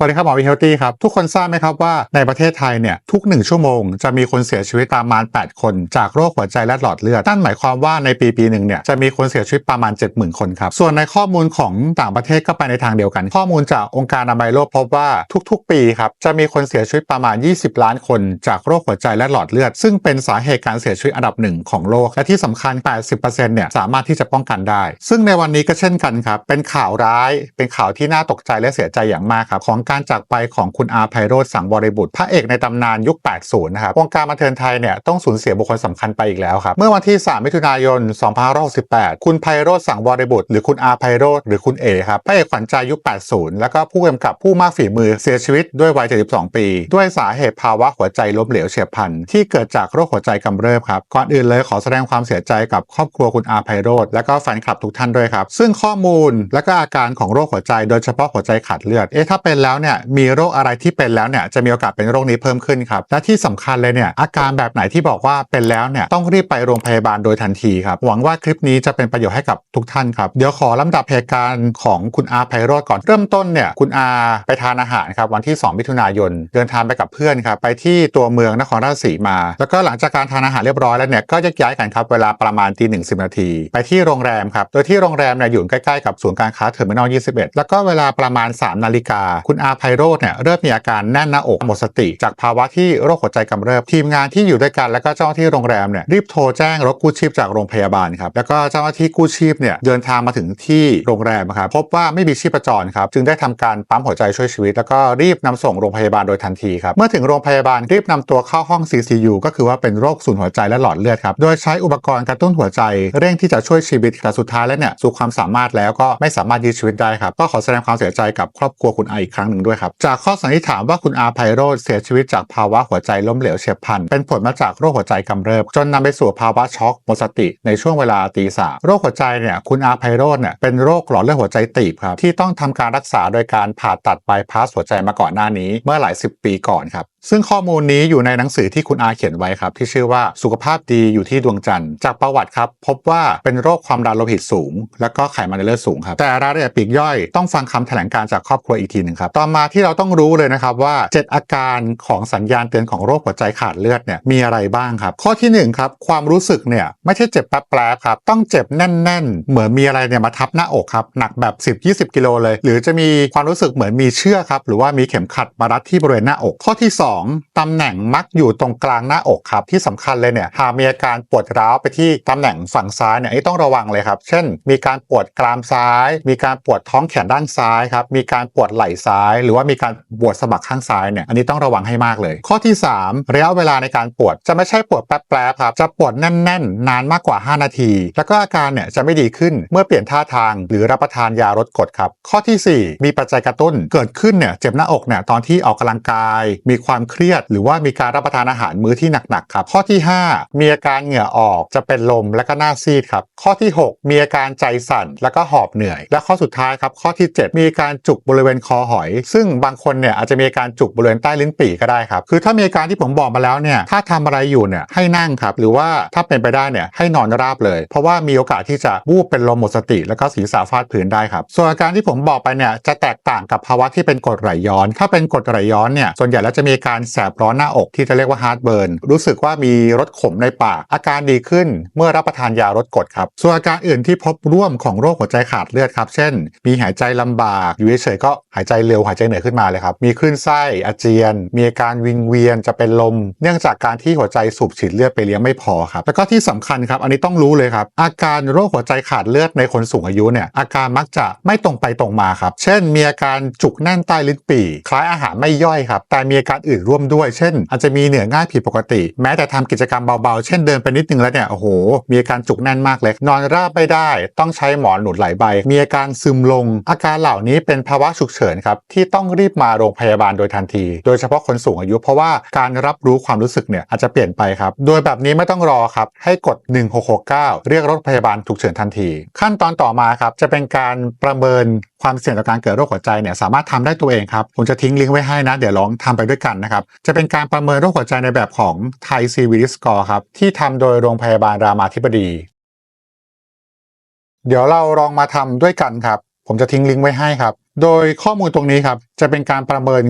สวัสดีครับหมอวีเฮลตี้ครับ ทุกคนทราบไหมครับว่าในประเทศไทยเนี่ยทุก 1 ชั่วโมงจะมีคนเสียชีวิตประมาณ 8 คน จากโรคหัวใจและหลอดเลือดนั่นหมายความว่าในปีปีหนึ่งเนี่ยจะมีคนเสียชีวิตประมาณ 70,000 คนครับ ส่วนในข้อมูลของต่างประเทศก็ไปในทางเดียวกัน ข้อมูลจากองค์การอนามัยโลกพบว่าทุก ๆ ปีครับจะมีคนเสียชีวิตประมาณ 20 ล้านคน จากโรคหัวใจและหลอดเลือด ซึ่งเป็นสาเหตุการเสียชีวิตอันดับหนึ่งของโลกและที่สำคัญ 80%เนี่ยสามารถที่จะป้องกันได้ ซึ่งในวันนี้ก็เช่นกันครับเป็นข่าวร้าย เป็นข่าวที่น่าตกใจและเสียใจอย่างมากครับของการจากไปของคุณอาไพโรธสังบริบุตรพระเอกในตำนานยุค 80 นะครับวงการบันเทิงไทยเนี่ยต้องสูญเสียบุคคลสำคัญไปอีกแล้วครับ เมื่อวันที่ 3 มิถุนายน 2568 คุณไพโรธสังบริบุตรหรือคุณอาไพโรธหรือคุณเอครับพระเอกขวัญใจยุค 80 แล้วก็ผู้กำกับผู้มากฝีมือเสียชีวิตด้วยวัย 72 ปี ด้วยสาเหตุภาวะหัวใจล้มเหลวเฉียบพลันที่เกิดจากโรคหัวใจกำเริบครับก่อนอื่นเลยขอแสดงความเสียใจกับครอบครัวคุณอาไพโรธและก็แฟนคลับทุกท่านด้วยครับซึ่งข้อมูลและก็อาการของโรคหัวใจโดยเฉพาะหัวใจขาดเลือดเอ๊ะถ้าเป็นแล้วเนี่ยมีโรคอะไรที่เป็นแล้วเนี่ยจะมีโอกาสเป็นโรคนี้เพิ่มขึ้นครับและที่สำคัญเลยเนี่ยอาการแบบไหนที่บอกว่าเป็นแล้วเนี่ยต้องรีบไปโรงพยาบาลโดยทันทีครับหวังว่าคลิปนี้จะเป็นประโยชน์ให้กับทุกท่านครับเดี๋ยวขอลำดับเหตุการณ์ของคุณอาไพโรธก่อนเริ่มต้นเนี่ยคุณอาไปทานอาหารครับวันที่ 2 มิถุนายน เดินทางไปกับเพื่อนครับไปที่ตัวเมืองนครราชสีมา แล้วก็หลังจากการทานอาหารเรียบร้อยแล้วเนี่ยก็แยกย้ายกันครับเวลาประมาณตีหนึ่งสินาที ไปที่โรงแรมครับโดยที่โรงแรมเนี่ยอยู่ใกล้ๆกับศูนย์การค้าเทอร์มินอล21 แล้วก็เวลาประมาณ3นาฬิกาคุณอาาไพโรธเนี่ยเริ่มมีอาการแน่นหน้าอกหมดสติ จากภาวะที่โรคหัวใจกำเริบ ทีมงานที่อยู่ด้วยกันแล้วก็เจ้าหน้าที่โรงแรมเนี่ยรีบโทรแจ้งรถกู้ชีพจากโรงพยาบาลครับแล้วก็เจ้าหน้าที่กู้ชีพเนี่ยเดินทางมาถึงที่โรงแรมครับพบว่าไม่มีชีพจรครับจึงได้ทำการปั๊มหัวใจช่วยชีวิต แล้วก็รีบนำส่งโรงพยาบาลโดยทันทีครับเมื่อถึงโรงพยาบาลรีบนำตัวเข้าห้อง CCU ก็คือว่าเป็นโรคสูญหัวใจและหลอดเลือดครับโดยใช้อุปกรณ์กระตุ้นหัวใจเร่งที่จะช่วยชีวิตแต่สุดท้ายแล้วเนี่ยสู่ความสามารถแล้วก็ไม่สามารถยื้อชีวิตได้ครับก็ขอแสดงความเสียใจกับครอบครัวคุณออีกครั้งหนึ่งด้วยครับ จากข้อสันนิษฐานว่าคุณอาไพโรธเสียชีวิตจากภาวะหัวใจล้มเหลวเฉียบพลัน เป็นผลมาจากโรคหัวใจกำเริบ จนนำไปสู่ภาวะช็อกหมดสติในช่วงเวลาตีสามโรคหัวใจเนี่ยคุณอาไพโรธเนี่ยเป็นโรคหลอดเลือดหัวใจตีบครับที่ต้องทำการรักษาโดยการผ่าตัดบายพาสหัวใจมาก่อนหน้านี้เมื่อหลายสิบปีก่อนครับซึ่งข้อมูลนี้อยู่ในหนังสือที่คุณอาเขียนไว้ครับ ที่ชื่อว่าสุขภาพดีอยู่ที่ดวงจันทร์จากประวัติครับ พบว่าเป็นโรคความดันโลหิตสูง แล้วก็ไขมันในเลือดสูงครับ แต่รายละเอียดปีกย่อยต้องฟังคำแถลงการจากครอบครัวอีกทีหนึ่งครับต่อมาที่เราต้องรู้เลยนะครับว่า 7 อาการของสัญญาณเตือนของโรคหัวใจขาดเลือดเนี่ยมีอะไรบ้างครับ ข้อที่1ครับความรู้สึกเนี่ยไม่ใช่เจ็บแป๊บๆครับต้องเจ็บแน่น ๆ เหมือนมีอะไรเนี่ยมาทับหน้าอกครับหนักแบบ 10-20 กิโลเลย หรือจะมีความรู้สึกเหมือนมีเชือกครับหรือว่ามีเข็มขัดมารัดที่บริเวณหน้าอก ข้อที่ 2ตำแหน่งมักอยู่ตรงกลางหน้าอกครับที่สำคัญเลยเนี่ยหากมีอาการปวดร้าวไปที่ตำแหน่งฝั่งซ้ายเนี่ยต้องระวังเลยครับ เช่น มีการปวดกรามซ้าย มีการปวดท้องแขนด้านซ้ายครับมีการปวดไหล่ซ้ายหรือว่ามีการปวดสะบักข้างซ้ายเนี่ยอันนี้ต้องระวังให้มากเลย ข้อที่ 3 ระยะเวลาในการปวดจะไม่ใช่ปวดแป๊บๆครับจะปวดแน่น ๆ นานมากกว่า 5 นาที แล้วก็อาการเนี่ยจะไม่ดีขึ้นเมื่อเปลี่ยนท่าทาง หรือรับประทานยาลดกรดครับข้อที่ 4 มีปัจจัยกระตุ้นเกิดขึ้นเนี่ยเจ็บหน้าอกเนี่ยตอนที่ออกกำลังกาย มีความเครียด หรือว่ามีการรับประทานอาหารมื้อที่หนักๆครับข้อที่ 5 มีอาการเหงื่อออกจะเป็นลมและก็หน้าซีดครับข้อที่ 6 มีอาการใจสั่นแล้วก็หอบเหนื่อย และข้อสุดท้ายครับข้อที่ 7 มีการจุกบริเวณคอหอยซึ่งบางคนเนี่ยอาจจะมีอาการจุกบริเวณใต้ลิ้นปี่ก็ได้ครับ คือถ้ามีอาการที่ผมบอกมาแล้วเนี่ย ถ้าทำอะไรอยู่เนี่ยให้นั่งครับ หรือว่าถ้าเป็นไปได้เนี่ยให้นอนราบเลย เพราะว่ามีโอกาสที่จะวูบเป็นลมหมดสติ แล้วก็ศีรษะฟาดพื้นได้ครับ ส่วนอาการที่ผมบอกไปเนี่ยจะแตกต่างกับภาวะที่เป็นกรดไหลย้อน ถ้าเป็นกรดไหลย้อนเนี่ยส่วนใหญ่แล้วจะมีการแสบร้อนหน้าอกที่จะเรียกว่าฮาร์ดเบิร์นรู้สึกว่ามีรสขมในปาก อาการดีขึ้นเมื่อรับประทานยาลดกรดครับ ส่วนอาการอื่นที่พบร่วมของโรคหัวใจขาดเลือดครับ เช่น มีหายใจลำบาก อยู่เฉยๆก็หายใจเร็วหายใจเหนื่อยขึ้นมาเลยครับ มีคลื่นไส้อาเจียน มีอาการวิงเวียนจะเป็นลม เนื่องจากการที่หัวใจสูบฉีดเลือดไปเลี้ยงไม่พอครับ แล้วก็ที่สำคัญครับ อันนี้ต้องรู้เลยครับ อาการโรคหัวใจขาดเลือดในคนสูงอายุเนี่ย อาการมักจะไม่ตรงไปตรงมาครับ เช่น มีอาการจุกแน่นใต้ลิ้นปี่ คล้ายอาหารไม่ย่อยครับ แต่มีอาการอื่นร่วมด้วย เช่น อาจจะมีเหนื่อยง่ายผิดปกติ แม้แต่ทำกิจกรรมเบาๆ เช่นเดินไปนิดนึงแล้วเนี่ย โอ้โห มีอาการจุกแน่นมากเลย นอนราบไม่ได้ ต้องใช้หมอนหนุนหลายใบ มีอาการซึมลง อาการเหล่านี้เป็นภาวะฉุกเฉินครับที่ต้องรีบมาโรงพยาบาลโดยทันที โดยเฉพาะคนสูงอายุ เพราะว่าการรับรู้ความรู้สึกเนี่ยอาจจะเปลี่ยนไปครับ โดยแบบนี้ไม่ต้องรอครับ ให้กด 1669 เรียกรถพยาบาลฉุกเฉินทันที ขั้นตอนต่อมาครับจะเป็นการประเมินความเสี่ยงต่อการเกิดโรคหัวใจเนี่ยสามารถทำได้ตัวเองครับ ผมจะทิ้งลิงก์ไว้ให้นะ เดี๋ยวลองทำไปด้วยกันนะครับ จะเป็นการประเมินโรคหัวใจในแบบของไทยซีวีสกอร์ครับ ที่ทำโดยโรงพยาบาลรามาธิบดี เดี๋ยวเราลองมาทำด้วยกันครับ ผมจะทิ้งลิงก์ไว้ให้ครับ โดยข้อมูลตรงนี้ครับ จะเป็นการประเมิน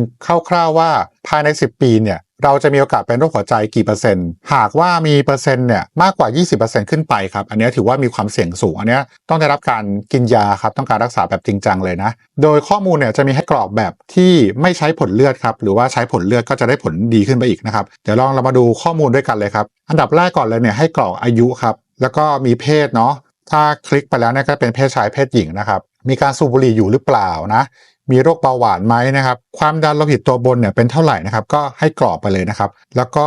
คร่าวๆว่าภายใน 10 ปีเนี่ยเราจะมีโอกาสเป็นโรคหัวใจกี่เปอร์เซ็นต์ หากว่ามีเปอร์เซ็นต์เนี่ยมากกว่า 20%ขึ้นไปครับ อันนี้ถือว่ามีความเสี่ยงสูง อันนี้ต้องได้รับการกินยาครับ ต้องการรักษาแบบจริงจังเลยนะ โดยข้อมูลเนี่ยจะมีให้กรอกแบบที่ไม่ใช้ผลเลือดครับ หรือว่าใช้ผลเลือดก็จะได้ผลดีขึ้นไปอีกนะครับ เดี๋ยวลองเรามาดูข้อมูลด้วยกันเลยครับ อันดับแรกก่อนเลยเนี่ยให้กรอกอายุครับ แล้วก็มีเพศเนาะ ถ้าคลิกไปแล้วเนี่ยก็เป็นเพศชายเพศหญิงนะครับ มีการสูบบุหรี่อยู่หรือเปล่านะ มีโรคเบาหวานไหมนะครับ ความดันโลหิตตัวบนเนี่ยเป็นเท่าไหร่นะครับ ก็ให้กรอกไปเลยนะครับ แล้วก็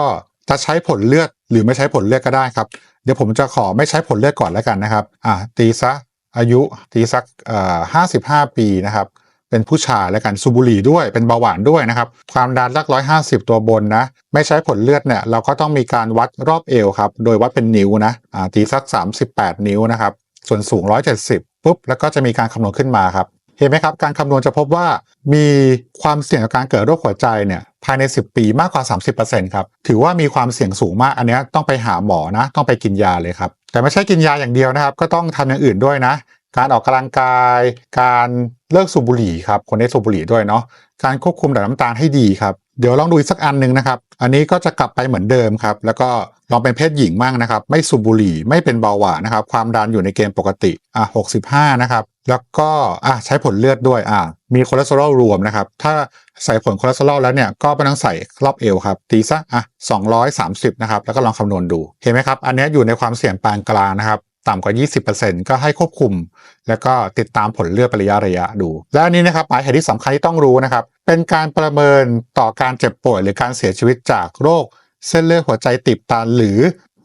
จะใช้ผลเลือดหรือไม่ใช้ผลเลือดก็ได้ครับ เดี๋ยวผมจะขอไม่ใช้ผลเลือดก่อนแล้วกันนะครับ อ่าตีซะอายุตีสักเอ่อห้าสิบห้าปีนะครับ เป็นผู้ชายแล้วกันสูบบุหรี่ด้วย เป็นเบาหวานด้วยนะครับ ความดันสักร้อยห้าสิบตัวบนนะ ไม่ใช้ผลเลือดเนี่ย เราก็ต้องมีการวัดรอบเอวครับ โดยวัดเป็นนิ้วนะ อ่าตีสัก38นิ้วนะครับ ส่วนสูง170 ปุ๊บแล้วก็จะมีการคำนวณขึ้นมาครับ เห็นไหมครับ การคำนวณจะพบว่ามีความเสี่ยงกับการเกิดโรคหัวใจเนี่ยภายใน 10 ปีมากกว่า 30%ครับ ถือว่ามีความเสี่ยงสูงมาก อันนี้ต้องไปหาหมอนะ ต้องไปกินยาเลยครับ แต่ไม่ใช่กินยาอย่างเดียวนะครับ ก็ต้องทำอย่างอื่นด้วยนะ การออกกำลังกาย การเลิกสูบบุหรี่ครับ คนที่สูบบุหรี่ด้วยเนาะ การควบคุมระดับน้ำตาลให้ดีครับ เดี๋ยวลองดูอีกสักอันหนึ่งนะครับ อันนี้ก็จะกลับไปเหมือนเดิมครับ แล้วก็ลองเป็นเพศหญิงมั่งนะครับ ไม่สูบบุหรี่ ไม่เป็นเบาหวานนะครับ ความดันอยู่ในเกณฑ์ปกติ อะ65 นะครับ แล้วก็อะใช้ผลเลือดด้วย อะมีคอเลสเตอรอลรวมนะครับ ถ้าใส่ผลคอเลสเตอรอลแล้วเนี่ย ก็ไม่ต้องใส่รอบเอวครับ ตีซะ อะ 230 นะครับ แล้วก็ลองคำนวณดู เห็นไหมครับ อันนี้อยู่ในความเสี่ยงปานกลางนะครับต่ำกว่า 20%ก็ให้ควบคุม แล้วก็ติดตามผลเลือดเป็นระยะระยะดู และอันนี้นะครับหมายเหตุที่สำคัญที่ต้องรู้นะครับ เป็นการประเมินต่อการเจ็บป่วยหรือการเสียชีวิตจากโรคเส้นเลือดหัวใจตีบตันหรือ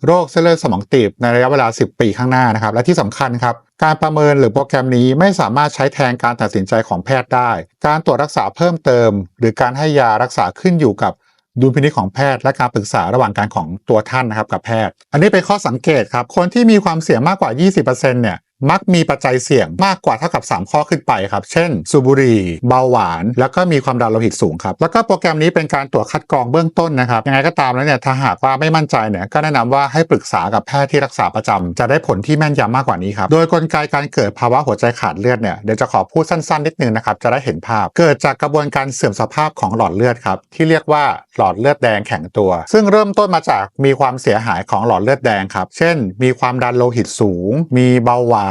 โรคเส้นเลือดสมองตีบในระยะเวลา 10 ปีข้างหน้านะครับ และที่สำคัญครับ การประเมินหรือโปรแกรมนี้ไม่สามารถใช้แทนการตัดสินใจของแพทย์ได้ การตรวจรักษาเพิ่มเติม หรือการให้ยารักษาขึ้นอยู่กับดุลพินิจของแพทย์และการปรึกษาระหว่างการของตัวท่านนะครับกับแพทย์ อันนี้เป็นข้อสังเกตครับ คนที่มีความเสี่ยงมากกว่า 20%เนี่ย มักมีปัจจัยเสี่ยงมากกว่าเท่ากับ 3 ข้อขึ้นไปครับ เช่น สูบบุหรี่ เบาหวาน แล้วก็มีความดันโลหิตสูงครับ แล้วก็โปรแกรมนี้เป็นการตรวจคัดกรองเบื้องต้นนะครับ ยังไงก็ตามแล้วเนี่ย ถ้าหากว่าไม่มั่นใจเนี่ย ก็แนะนำว่าให้ปรึกษากับแพทย์ที่รักษาประจำจะได้ผลที่แม่นยำมากกว่านี้ครับ โดยกลไกการเกิดภาวะหัวใจขาดเลือดเนี่ย เดี๋ยวจะขอพูดสั้นๆ นิดนึงนะครับ จะได้เห็นภาพ เกิดจากกระบวนการเสื่อมสภาพของหลอดเลือดครับ ที่เรียกว่าหลอดเลือดแดงแข็งตัว ซึ่งเริ่มต้นมาจากมีความเสียหายของหลอดเลือดแดงครับ เช่น มีความดันโลหิตสูง มีเบาหวาน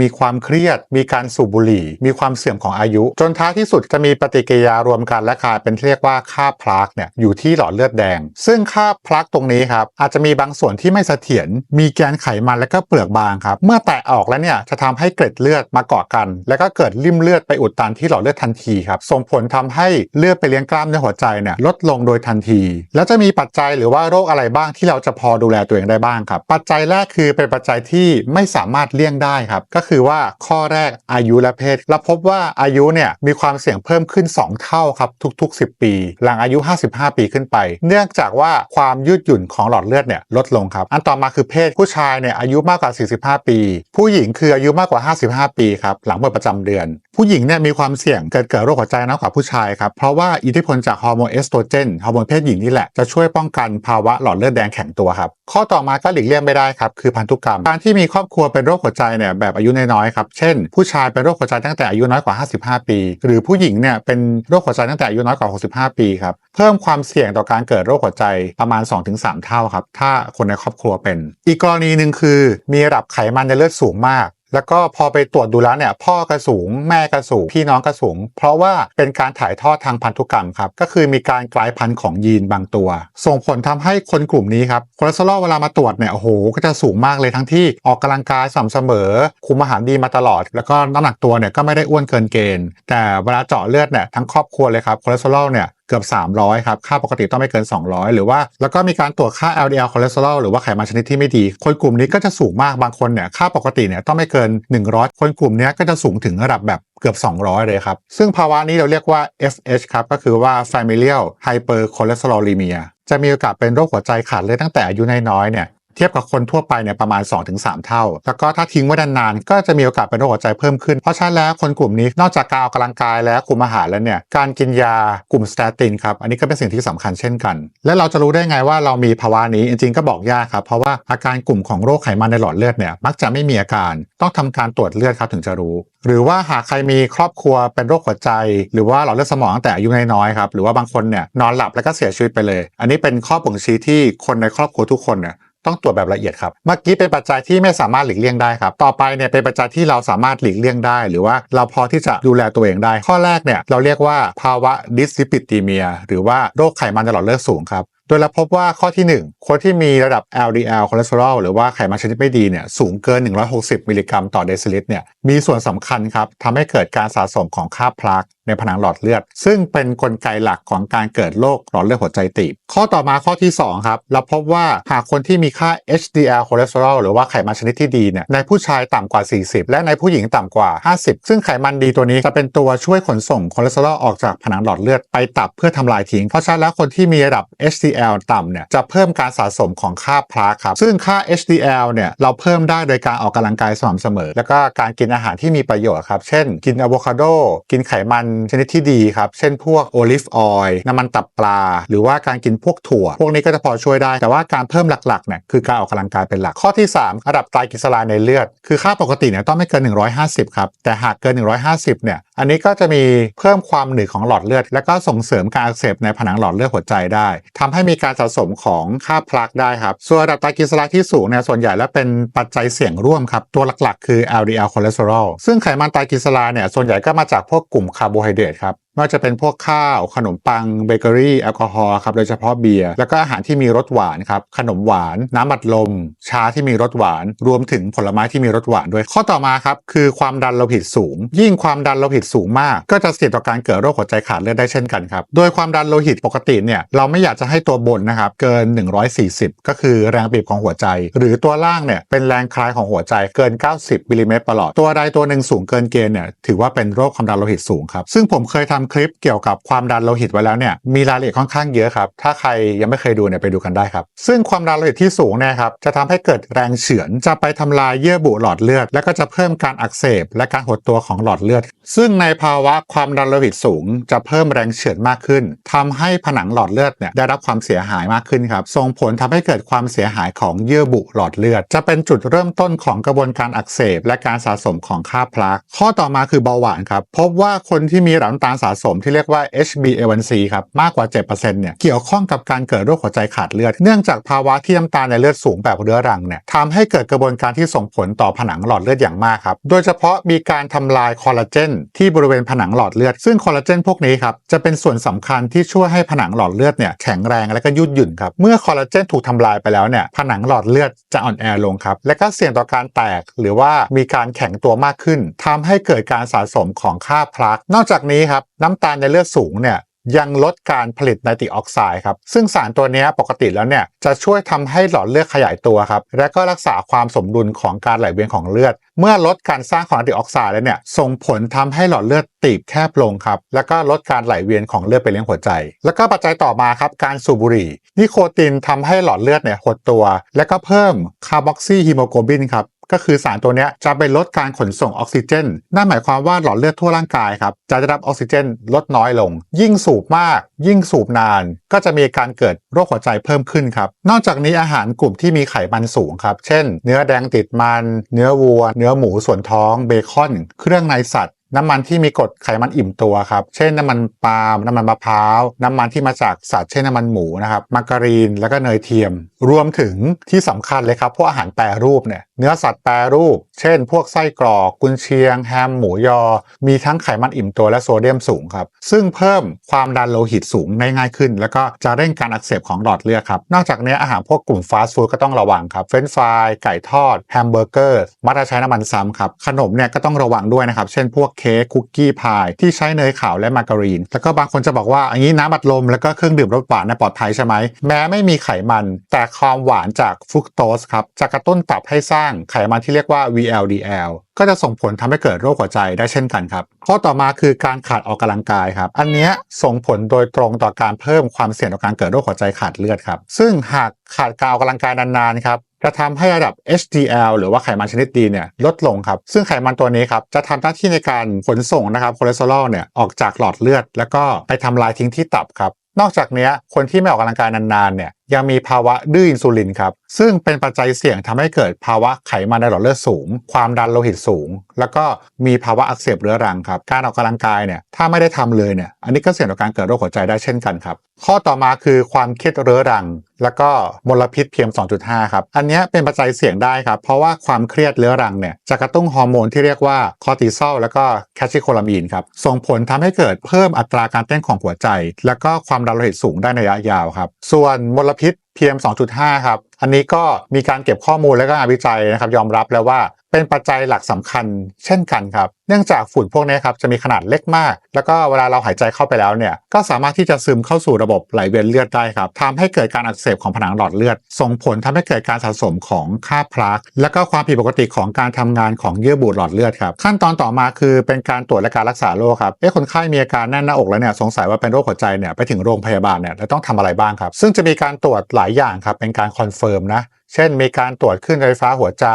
มีความเครียด มีการสูบบุหรี่ มีความเสื่อมของอายุ จนท้ายที่สุดจะมีปฏิกิริยารวมกันและกลายเป็นเรียกว่าค่าพลากเนี่ยอยู่ที่หลอดเลือดแดง ซึ่งค่าพลากตรงนี้ครับอาจจะมีบางส่วนที่ไม่เสถียรมีแกนไขมันและก็เปลือกบางครับเมื่อแตะออกแล้วเนี่ยจะทำให้เกล็ดเลือดมาเกาะกัน แล้วก็เกิดริ่มเลือดไปอุดตันที่หลอดเลือดทันทีครับส่งผลทำให้เลือดไปเลี้ยงกล้ามเนื้อหัวใจเนี่ยลดลงโดยทันที แล้วจะมีปัจจัยหรือว่าโรคอะไรบ้างที่เราจะพอดูแลตัวเองได้บ้างครับปัจจัยแรกคือเป็นปัจจัยที่ไม่สามารถเลี่ยงได้ครับ ก็คือว่าข้อแรกอายุและเพศเราพบว่าอายุเนี่ยมีความเสี่ยงเพิ่มขึ้น 2 เท่าครับทุก ๆ 10 ปี หลังอายุ 55 ปีขึ้นไป เนื่องจากว่าความยืดหยุ่นของหลอดเลือดเนี่ยลดลงครับ อันต่อมาคือเพศผู้ชายเนี่ยอายุมากกว่า 45 ปี ผู้หญิงคืออายุมากกว่า 55 ปีครับหลังหมดประจำเดือน ผู้หญิงเนี่ยมีความเสี่ยงเกิดเกิดโรคหัวใจน้อยกว่าผู้ชายครับเพราะว่าอิทธิพลจากฮอร์โมนเอสโตรเจนฮอร์โมนเพศหญิงนี่แหละจะช่วยป้องกันภาวะหลอดเลือดแดงแข็งตัวครับข้อต่อมาก็หลีกเลี่ยงไม่ได้ครับคือพันธุกรรมการที่มีครอบครัวเป็นโรคหัวใจเนี่ยแบบอายุน้อยๆครับ เช่น ผู้ชายเป็นโรคหัวใจตั้งแต่อายุน้อยกว่า 55 ปี หรือผู้หญิงเนี่ยเป็นโรคหัวใจตั้งแต่อายุน้อยกว่า 65 ปีครับ เพิ่มความเสี่ยงต่อการเกิดโรคหัวใจประมาณ 2-3 เท่าครับ ถ้าคนในครอบครัวเป็น อีกกรณีหนึ่งคือ มีระดับไขมันในเลือดสูงมาก แล้วก็พอไปตรวจดูแล้วเนี่ยพ่อก็สูงแม่ก็สูงพี่น้องก็สูง เพราะว่าเป็นการถ่ายทอดทางพันธุกรรมครับก็คือมีการกลายพันธุ์ของยีนบางตัว ส่งผลทำให้คนกลุ่มนี้ครับคอเลสเตอรอลเวลามาตรวจเนี่ยโอ้โหก็จะสูงมากเลยทั้งที่ออกกำลังกายสม่ำเสมอ คุมอาหารดีมาตลอด แล้วก็น้ำหนักตัวเนี่ยก็ไม่ได้อ้วนเกินเกณฑ์ แต่เวลาเจาะเลือดเนี่ยทั้งครอบครัวเลยครับคอเลสเตอรอลเนี่ย เกือบ 300 ครับ ค่าปกติต้องไม่เกิน 200 หรือว่าแล้วก็มีการตรวจค่า LDL คอเลสเตอรอลหรือว่าไขมันชนิดที่ไม่ดี คนกลุ่มนี้ก็จะสูงมากบางคนเนี่ยค่าปกติเนี่ยต้องไม่เกิน 100 คนกลุ่มนี้ก็จะสูงถึงระดับแบบเกือบ 200 เลยครับ ซึ่งภาวะนี้เราเรียกว่า FH ครับ ก็คือว่า familial hypercholesterolemia จะมีโอกาสเป็นโรคหัวใจขาดเลือดตั้งแต่อายุน้อยๆเนี่ย เทียบกับคนทั่วไปเนี่ยประมาณ 2-3 เท่า แล้วก็ถ้าทิ้งไว้นานๆก็จะมีโอกาสเป็นโรคหัวใจเพิ่มขึ้น เพราะฉะนั้นแล้วคนกลุ่มนี้นอกจากการออกกำลังกายและคุมอาหารแล้วเนี่ยการกินยากลุ่มสเตตินครับอันนี้ก็เป็นสิ่งที่สำคัญเช่นกัน และเราจะรู้ได้ไงว่าเรามีภาวะนี้จริงๆก็บอกยากครับเพราะว่าอาการกลุ่มของโรคไขมันในหลอดเลือดเนี่ยมักจะไม่มีอาการต้องทำการตรวจเลือดครับถึงจะรู้ หรือว่าหากใครมีครอบครัวเป็นโรคหัวใจ หรือว่าหลอดเลือดสมองตั้งแต่อายุน้อยๆครับหรือว่าบางคนเนี่ยนอนหลับแล้วก็เสียชีวิตไปเลย อันนี้เป็นข้อบ่งชี้ที่คนในครอบครัวทุกคนเนี่ย ต้องตรวจแบบละเอียดครับ เมื่อกี้เป็นปัจจัยที่ไม่สามารถหลีกเลี่ยงได้ครับ ต่อไปเนี่ยเป็นปัจจัยที่เราสามารถหลีกเลี่ยงได้ หรือว่าเราพอที่จะดูแลตัวเองได้ ข้อแรกเนี่ยเราเรียกว่าภาวะดิสซิปิตีเมียหรือว่าโรคไขมันในหลอดเลือดสูงครับโดยเราพบว่าข้อที่ 1 คนที่มีระดับ LDL คอเลสเตอรอลหรือว่าไขมันชนิดไม่ดีเนี่ยสูงเกิน 160 มิลลิกรัมต่อเดซิลิตรเนี่ยมีส่วนสำคัญครับทำให้เกิดการสะสมของค่าพลาร์ก ในผนังหลอดเลือด ซึ่งเป็นนกลไกหลักของการเกิดโรคหลอดเลือดหัวใจตีบ ข้อต่อมาข้อที่ 2 ครับ เราพบว่าหากคนที่มีค่า HDL คอเลสเตอรอลหรือว่าไขมันชนิดที่ดีเนี่ยในผู้ชายต่ำกว่า 40 และในผู้หญิงต่ำกว่า 50 ซึ่งไขมันดีตัวนี้จะเป็นตัวช่วยขนส่งคอเลสเตอรอลออกจากผนังหลอดเลือดไปตับเพื่อทำลายทิ้ง เพราะฉะนั้นแล้วคนที่มีระดับ HDL ต่ำเนี่ยจะเพิ่มการสะสมของค่าพลาครับ ซึ่งค่า HDL เนี่ยเราเพิ่มได้โดยการออกกำลังกายสม่ำเสมอ แล้วก็การกินอาหารที่มีประโยชน์ครับ เช่น กินอะโวคาโด กินไขมันชนิดที่ดีครับ เช่นพวกโอลิฟออยล์น้ำมันตับปลา หรือว่าการกินพวกถั่ว พวกนี้ก็จะพอช่วยได้ แต่ว่าการเพิ่มหลักๆเนี่ยคือการออกกำลังกายเป็นหลัก ข้อที่ 3 ระดับไตรกลีเซอไรด์ในเลือด คือค่าปกติเนี่ยต้องไม่เกิน 150 ครับ แต่หากเกิน 150 เนี่ย อันนี้ก็จะมีเพิ่มความหนืดของหลอดเลือด และก็ส่งเสริมการอักเสบในผนังหลอดเลือดหัวใจได้ทำให้มีการสะสมของค่าพลักได้ครับ ส่วนระดับไตรกลีเซอไรด์ที่สูงเนี่ยส่วนใหญ่แล้วเป็นปัจจัยเสี่ยงร่วมครับ ตัวหลักๆ คือ LDL คอเลสเตอรอล ซึ่งไขมันไตรกลีเซอไรด์เนี่ยส่วนใหญ่ก็มาจากพวกกลุ่มคาร์โบไฮเดรตครับ ไม่ว่าจะเป็นพวกข้าว ขนมปังเบเกอรี่แอลกอฮอล์ครับโดยเฉพาะเบียร์แล้วก็อาหารที่มีรสหวานครับขนมหวาน น้ำบัดลม ชาที่มีรสหวาน รวมถึงผลไม้ที่มีรสหวานด้วย ข้อต่อมาครับคือความดันโลหิตสูง ยิ่งความดันโลหิตสูงมาก ก็จะเสี่ยงต่อการเกิดโรคหัวใจขาดเลือดได้เช่นกันครับโดยความดันโลหิตปกติเนี่ยเราไม่อยากจะให้ตัวบนนะครับเกิน 140 ก็คือแรงบีบของหัวใจ หรือตัวล่างเนี่ยเป็นแรงคลายของหัวใจเกิน 90มิลลิเมตรประหลอดตัวใดตัวหนึ่งสูงเกินเกณฑ์เนี่ยถือว่าเป็นโรคความดันโลหิตสูงครับซึ่งผมเคยทำคลิปเกี่ยวกับความดันโลหิตไว้แล้วเนี่ยมีรายละเอียดค่อนข้างเยอะครับถ้าใครยังไม่เคยดูเนี่ยไปดูกันได้ครับ ซึ่งความดันโลหิตที่สูงเนี่ยครับจะทำให้เกิดแรงเฉือนจะไปทำลายเยื่อบุหลอดเลือด และก็จะเพิ่มการอักเสบ และการหดตัวของหลอดเลือด ซึ่งในภาวะความดันโลหิตสูง จะเพิ่มแรงเฉือนมากขึ้นทำให้ผนังหลอดเลือดเนี่ยได้รับความเสียหายมากขึ้นครับส่งผลทำให้เกิดความเสียหายของเยื่อบุหลอดเลือด จะเป็นจุดเริ่มต้นของกระบวนการอักเสบ และการสะสมของค่าพลาร์กข้อต่อมาคือเบาหวานครับพบว่าคนที่มีระดับน้ำตาลสะสมที่เรียกว่า HbA1c ครับมากกว่า 7%เนี่ยเกี่ยวข้องกับการเกิดโรคหัวใจขาดเลือด เนื่องจากภาวะที่น้ำตาลในเลือดสูงแบบเรื้อรังเนี่ยทำให้เกิดกระบวนการที่ส่งผลต่อผนังหลอดเลือดอย่างมากครับโดยเฉพาะมีการทำลายคอลลาเจนที่บริเวณผนังหลอดเลือด ซึ่งคอลลาเจนพวกนี้ครับจะเป็นส่วนสำคัญที่ช่วยให้ผนังหลอดเลือดเนี่ยแข็งแรงและก็ยืดหยุ่นครับเมื่อคอลลาเจนถูกทำลายไปแล้วเนี่ยผนังหลอดเลือดจะอ่อนแอลงครับและก็เสี่ยงต่อการแตกหรือว่ามีการแข็งตัวมากขึ้นทำให้เกิดการสะสมของค่าพลาร์กนอกจากนี้ครับน้ำตาลในเลือดสูงเนี่ยยังลดการผลิตไนตริกออกไซด์ครับ ซึ่งสารตัวนี้ปกติแล้วเนี่ยจะช่วยทำให้หลอดเลือดขยายตัวครับ และก็รักษาความสมดุลของการไหลเวียนของเลือด เมื่อลดการสร้างของไนตริกออกไซด์แล้วเนี่ยส่งผลทำให้หลอดเลือดตีบแคบลงครับ แล้วก็ลดการไหลเวียนของเลือดไปเลี้ยงหัวใจ แล้วก็ปัจจัยต่อมาครับการสูบบุหรี่นิโคตินทำให้หลอดเลือดเนี่ยหดตัว และก็เพิ่มคาร์บอกซีฮีโมโกลบินครับ ก็คือสารตัวนี้จะไปลดการขนส่งออกซิเจน นั่นหมายความว่าหลอดเลือดทั่วร่างกายครับจะได้รับออกซิเจนลดน้อยลง ยิ่งสูบมาก ยิ่งสูบนาน ก็จะมีการเกิดโรคหัวใจเพิ่มขึ้นครับ นอกจากนี้อาหารกลุ่มที่มีไขมันสูงครับ เช่น เนื้อแดงติดมัน เนื้อวัว เนื้อหมูส่วนท้อง เบคอน เครื่องในสัตว์ น้ำมันที่มีกรดไขมันอิ่มตัวครับ เช่นน้ำมันปาล์มน้ำมันมะพร้าว น้ำมันที่มาจากสัตว์เช่นน้ำมันหมูนะครับมาการีนแล้วก็เนยเทียม รวมถึงที่สำคัญเลยครับพวกอาหารแปรรูปเนี่ยเนื้อสัตว์แปรรูป เช่น พวกไส้กรอกกุนเชียง แฮมหมูยอ มีทั้งไขมันอิ่มตัวและโซเดียมสูงครับ ซึ่งเพิ่มความดันโลหิตสูงได้ง่ายขึ้น แล้วก็จะเร่งการอักเสบของหลอดเลือดครับนอกจากนี้อาหารพวกกลุ่มฟาสต์ฟู้ดก็ต้องระวังครับเฟรนช์ฟรายไก่ทอดแฮมเบอร์เกอร์มักจะใช้น้ำมันซ้ำครับขนมเนี่ยก็ต้องระวังด้วยนะครับเช่นพวกเค้กคุกกี้พาย ที่ใช้เนยขาวและมาการีน แล้วก็บางคนจะบอกว่าอันนี้น้ำบัดลมแล้วก็เครื่องดื่มรสหวานเนี่ยปลอดภัยใช่ไหมแม้ไม่มีไขมัน แต่ความหวานจากฟรุกโตสครับจะกระตุ้นตับให้สร้างไขมันที่เรียกว่า VLDL ก็จะส่งผลทำให้เกิดโรคหัวใจได้เช่นกันครับ ข้อต่อมาคือการขาดออกกำลังกายครับ อันนี้ส่งผลโดยตรงต่อการเพิ่มความเสี่ยงต่อการเกิดโรคหัวใจขาดเลือดครับ ซึ่งหากขาดการออกกำลังกายนานๆครับ จะทำให้ระดับ HDL หรือว่าไขมันชนิดดีเนี่ยลดลงครับ ซึ่งไขมันตัวนี้ครับจะทำหน้าที่ในการขนส่งนะครับคอเลสเตอรอลเนี่ยออกจากหลอดเลือด แล้วก็ไปทำลายทิ้งที่ตับครับ นอกจากนี้คนที่ไม่ออกกำลังกายนานๆเนี่ย ยังมีภาวะดื้ออินซูลินครับ ซึ่งเป็นปัจจัยเสี่ยงทำให้เกิดภาวะไขมันในหลอดเลือดสูง ความดันโลหิตสูง แล้วก็มีภาวะอักเสบเรื้อรังครับ การออกกำลังกายเนี่ยถ้าไม่ได้ทำเลยเนี่ยอันนี้ก็เสี่ยงต่อการเกิดโรคหัวใจได้เช่นกันครับ ข้อต่อมาคือความเครียดเรื้อรัง แล้วก็มลพิษ PM 2.5 ครับ อันนี้เป็นปัจจัยเสี่ยงได้ครับ เพราะว่าความเครียดเรื้อรังเนี่ยจะกระตุ้นฮอร์โมนที่เรียกว่าคอร์ติซอลแล้วก็แคชิโคลามีนครับส่งผลทำให้เกิดเพิ่มอัตราการเต้นของหัวใจ แล้วก็ความดันโลหิตสูงได้ในระยะยาวครับส่วนมลพิษ PM 2.5 ครับ อันนี้ก็มีการเก็บข้อมูลและก็งานวิจัยนะครับ ยอมรับแล้วว่าเป็นปัจจัยหลักสำคัญเช่นกันครับ เนื่องจากฝุ่นพวกนี้ครับจะมีขนาดเล็กมาก แล้วก็เวลาเราหายใจเข้าไปแล้วเนี่ยก็สามารถที่จะซึมเข้าสู่ระบบไหลเวียนเลือดได้ครับทำให้เกิดการอักเสบของผนังหลอดเลือด ส่งผลทำให้เกิดการสะสมของค่าพลาสและก็ความผิดปกติของการทำงานของเยื่อบุหลอดเลือดครับขั้นตอนต่อมาคือเป็นการตรวจและการรักษาโรคครับเอ๊ะคนไข้มีอาการแน่นหน้าอกแล้วเนี่ยสงสัยว่าเป็นโรคหัวใจเนี่ยไปถึงโรงพยาบาลเนี่ยแล้วต้องทำอะไรบ้างครับ ซึ่งจะมีการตรวจหลายอย่างครับเป็นการคอนเฟิร์มนะเช่น มีการตรวจขึ้นไฟฟ้าหัวใจ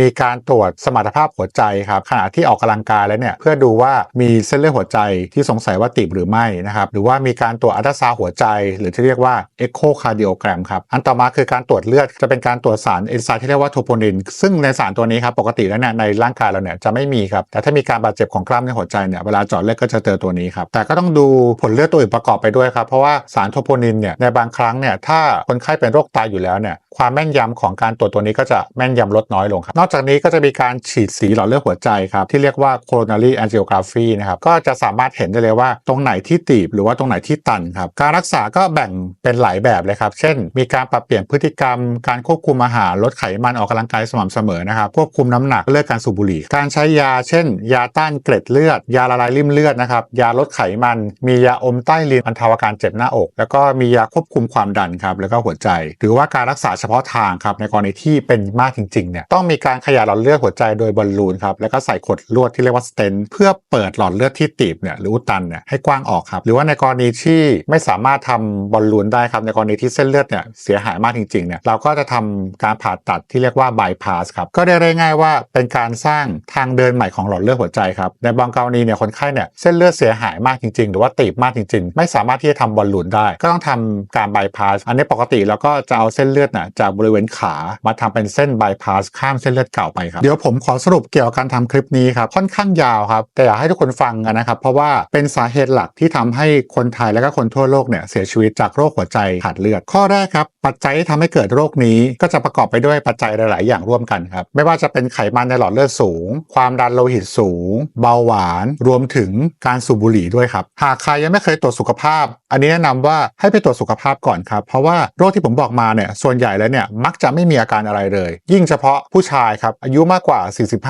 มีการตรวจสมรรถภาพหัวใจครับขณะที่ออกกำลังกายแล้วเนี่ยเพื่อดูว่ามีเส้นเลือดหัวใจที่สงสัยว่าตีบหรือไม่นะครับหรือว่ามีการตรวจอัลตราซาวหัวใจ หรือที่เรียกว่าเอ็กโคคาร์ดิโอแกรมครับอันต่อมาคือการตรวจเลือดจะเป็นการตรวจสารเอนไซม์ที่เรียกว่าโทโพนิน ซึ่งในสารตัวนี้ครับปกติแล้วเนี่ยในร่างกายเราเนี่ยจะไม่มีครับแต่ถ้ามีการบาดเจ็บของกล้ามเนื้อหัวใจเนี่ยเวลาจาะเลือดก็จะเจอตัวนี้ครับแต่ก็ต้องดูผลเลือดตัวอื่นประกอบไปด้วยครับเพราะว่าสารโทโพนินเนี่ยในบางครั้งเนี่ยถ้าคนไข้เป็นโรคไตอยู่แล้วเนี่ยความแม่นยำของการตรวจตัวนี้ก็จะแม่นยำลดน้อยลงครับนอกจากนี้ก็จะมีการฉีดสีหลอดเลือดหัวใจครับที่เรียกว่า coronary angiography นะครับก็จะสามารถเห็นได้เลยว่าตรงไหนที่ตีบหรือว่าตรงไหนที่ตันครับการรักษาก็แบ่งเป็นหลายแบบเลยครับเช่น มีการปรับเปลี่ยนพฤติกรรม การควบคุมอาหารลดไขมันออกกำลังกายสม่ำเสมอนะครับควบคุมน้ำหนักเลิกการสูบบุหรี่ การใช้ยาเช่น ยาต้านเกล็ดเลือด ยาละลายริ่มเลือดนะครับยาลดไขมัน มียาอมใต้ลิ้นบรรเทาอาการเจ็บหน้าอก แล้วก็มียาควบคุมความดันครับแล้วก็หัวใจ หรือว่าการรักษาเฉพาะทางครับในกรณีที่เป็นมากจริงๆเนี่ยต้องมีการขยายหลอดเลือดหัวใจโดยบอลลูนครับแล้วก็ใส่ขดลวดที่เรียกว่าสเตนเพื่อเปิดหลอดเลือดที่ตีบเนี่ยหรืออุดตันเนี่ยให้กว้างออกครับ หรือว่าในกรณีที่ไม่สามารถทำบอลลูนได้ครับในกรณีที่เส้นเลือดเนี่ยเสียหายมากจริงๆเนี่ยเราก็จะทำการผ่าตัดที่เรียกว่าบายพาสครับก็ได้เรียกง่ายว่าเป็นการสร้างทางเดินใหม่ของหลอดเลือดหัวใจครับในบางกรณีเนี่ยคนไข้เนี่ยเส้นเลือดเสียหายมากจริง ๆ หรือว่าตีบมากจริง ๆ ไม่สามารถที่จะทำบอลลูนได้ ก็ต้องทำการบายพาสอันนี้ปกติเราก็จะเอาเส้นเลือดน่ะจากบริเวณขามาทำเป็นเส้นบายพาสข้ามเส้นเลือดเก่าไปครับเดี๋ยวผมขอสรุปเกี่ยวกับการทำคลิปนี้ครับค่อนข้างยาวครับ แต่อยากให้ทุกคนฟังกันนะครับ เพราะว่าเป็นสาเหตุหลักที่ทำให้คนไทยและก็คนทั่วโลกเนี่ยเสียชีวิตจากโรคหัวใจขาดเลือด ข้อแรกครับ ปัจจัยที่ทำให้เกิดโรคนี้ก็จะประกอบไปด้วยปัจจัยหลาย ๆ อย่างร่วมกันครับ ไม่ว่าจะเป็นไขมันในหลอดเลือดสูง ความดันโลหิตสูง เบาหวาน รวมถึงการสูบบุหรี่ด้วยครับ หากใครยังไม่เคยตรวจสุขภาพ อันนี้แนะนำว่าให้ไปตรวจสุขภาพก่อนครับ เพราะว่าโรคที่ผมบอกมาเนี่ยส่วนใหญ่แล้วเนี่ยมักจะไม่มีอาการอะไรเลย ยิ่งเฉพาะผู้ชายครับอายุมากกว่า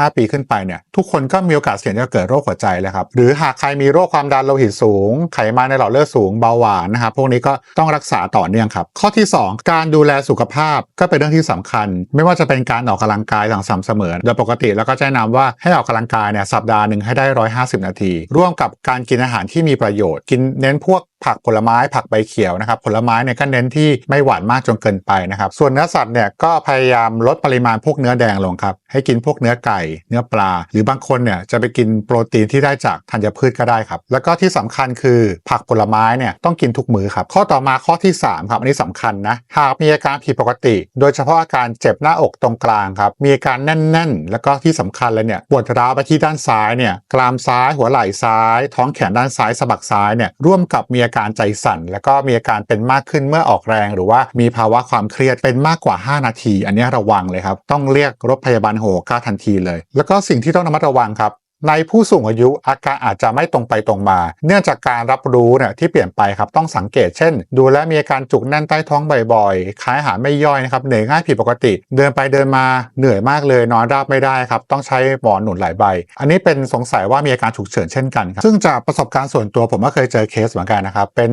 45 ปีขึ้นไปเนี่ยทุกคนก็มีโอกาสเสี่ยงจะเกิดโรคหัวใจเลยครับหรือหากใครมีโรคความดันโลหิตสูง ไขมันในหลอดเลือดสูงเบาหวานนะครับพวกนี้ก็ต้องรักษาต่อเนื่องครับ ข้อที่ 2 การดูแลสุขภาพก็เป็นเรื่องที่สำคัญ ไม่ว่าจะเป็นการออกกำลังกายอย่างสม่ำเสมอโดยปกติแล้วก็จะแนะนำว่าให้ออกกำลังกายเนี่ยสัปดาห์หนึ่งให้ได้ 150 นาที ร่วมกับการกินอาหารที่มีประโยชน์ กินเน้นพวก ผักผลไม้ผักใบเขียวนะครับผลไม้เนี่ยก็เน้นที่ไม่หวานมากจนเกินไปนะครับส่วนเนื้อสัตว์เนี่ยก็พยายามลดปริมาณพวกเนื้อแดงลงครับให้กินพวกเนื้อไก่ เนื้อปลา หรือบางคนเนี่ยจะไปกินโปรตีนที่ได้จากธัญพืชก็ได้ครับแล้วก็ที่สำคัญคือผักผลไม้เนี่ยต้องกินทุกมื้อครับข้อต่อมาข้อที่ 3 ครับอันนี้สำคัญนะหากมีอาการผิดปกติ โดยเฉพาะอาการเจ็บหน้าอกตรงกลางครับมีอาการแน่น ๆ แล้วก็ที่สำคัญเลยเนี่ยปวดร้าวไปที่ด้านซ้ายเนี่ยกรามซ้ายหัวไหล่ซ้าย ท้องแขนด้านซ้ายสะบักซ้ายเนี่ยร่วมกับมีอาการใจสั่น แล้วก็มีอาการเป็นมากขึ้นเมื่อออกแรง หรือว่ามีภาวะความเครียดเป็นมากกว่า 5 นาที อันนี้ระวังเลยครับ ต้องเรียกรถพยาบาลโหก้าทันทีเลย แล้วก็สิ่งที่ต้องระมัดระวังครับ ในผู้สูงอายุอาการอาจจะไม่ตรงไปตรงมา เนื่องจากการรับรู้เนี่ยที่เปลี่ยนไปครับต้องสังเกตเช่น ดูแลมีอาการจุกแน่นใต้ท้องบ่อยๆคล้ายอาหารไม่ย่อยนะครับเหนื่อยง่ายผิดปกติ เดินไปเดินมาเหนื่อยมากเลยนอนราบไม่ได้ครับต้องใช้หมอนหนุนหลายใบ อันนี้เป็นสงสัยว่ามีอาการฉุกเฉินเช่นกันครับซึ่งจากประสบการณ์ส่วนตัวผมก็เคยเจอเคสเหมือนกันนะครับเป็น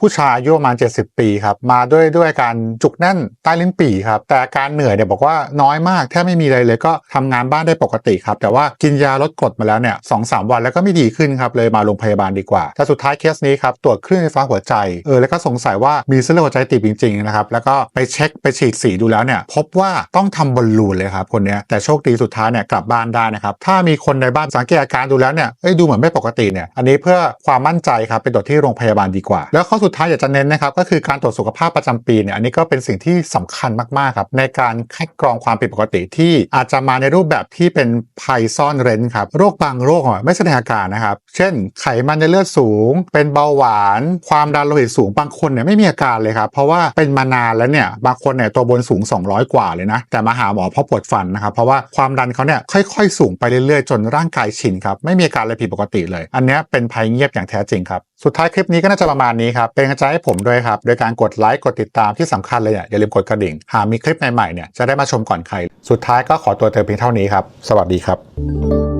ผู้ชายอายุประมาณ 70 ปีครับมาด้วยด้วยการจุกแน่นใต้ลิ้นปี่ครับแต่การเหนื่อยเนี่ยบอกว่าน้อยมากแทบไม่มีอะไรเลยก็ทำงานบ้านได้ปกติครับแต่ว่ากินยาลดกรดมาแล้วเนี่ยสองสามวันแล้วก็ไม่ดีขึ้นครับเลยมาโรงพยาบาลดีกว่าแต่สุดท้ายเคสนี้ครับตรวจคลื่นไฟฟ้าหัวใจเออแล้วก็สงสัยว่ามีเส้นเลือดหัวใจตีบจริงๆนะครับแล้วก็ไปเช็คไปฉีดสีดูแล้วเนี่ยพบว่าต้องทำบอลลูนเลยครับคนนี้แต่โชคดีสุดท้ายเนี่ยกลับบ้านได้นะครับถ้ามีคนในบ้านสังเกตอาการดูแล้วเนี่ยเอ้ยดูเหมือนไม่ปกติเนี่ยอันนี้เพื่อความมั่นใจครับไปตรวจที่โรงพยาบาลดีกว่า แล้วข้อสุดท้ายอยากจะเน้นนะครับก็คือการตรวจสุขภาพประจำปีเนี่ยอันนี้ก็เป็นสิ่งที่สำคัญมากๆครับในการคัดกรองความผิดปกติที่อาจจะมาในรูปแบบที่เป็นภัยซ่อนเร้นครับโรคบางโรคอะไม่แสดงอาการนะครับ เช่น ไขมันในเลือดสูง เป็นเบาหวาน ความดันโลหิตสูง บางคนเนี่ยไม่มีอาการเลยครับ เพราะว่าเป็นมานานแล้วเนี่ย บางคนเนี่ยตัวบนสูง 200 กว่าเลยนะ แต่มาหาหมอเพราะปวดฟันนะครับ เพราะว่าความดันเขาเนี่ยค่อยๆ สูงไปเรื่อยๆ จนร่างกายชินครับ ไม่มีอาการอะไรผิดปกติเลย อันเนี้ยเป็นภัยเงียบอย่างแท้จริงครับ สุดท้ายคลิปนี้ก็น่าจะประมาณนี้ครับ เป็นกำลังใจให้ผมด้วยครับ โดยการกดไลค์ กดติดตามที่สำคัญเลยอย่าลืมกดกระดิ่ง หากมีคลิปใหม่ๆเนี่ยจะได้มาชมก่อนใคร สุดท้ายก็ขอตัวเธอเพียงเท่านี้ครับ สวัสดีครับ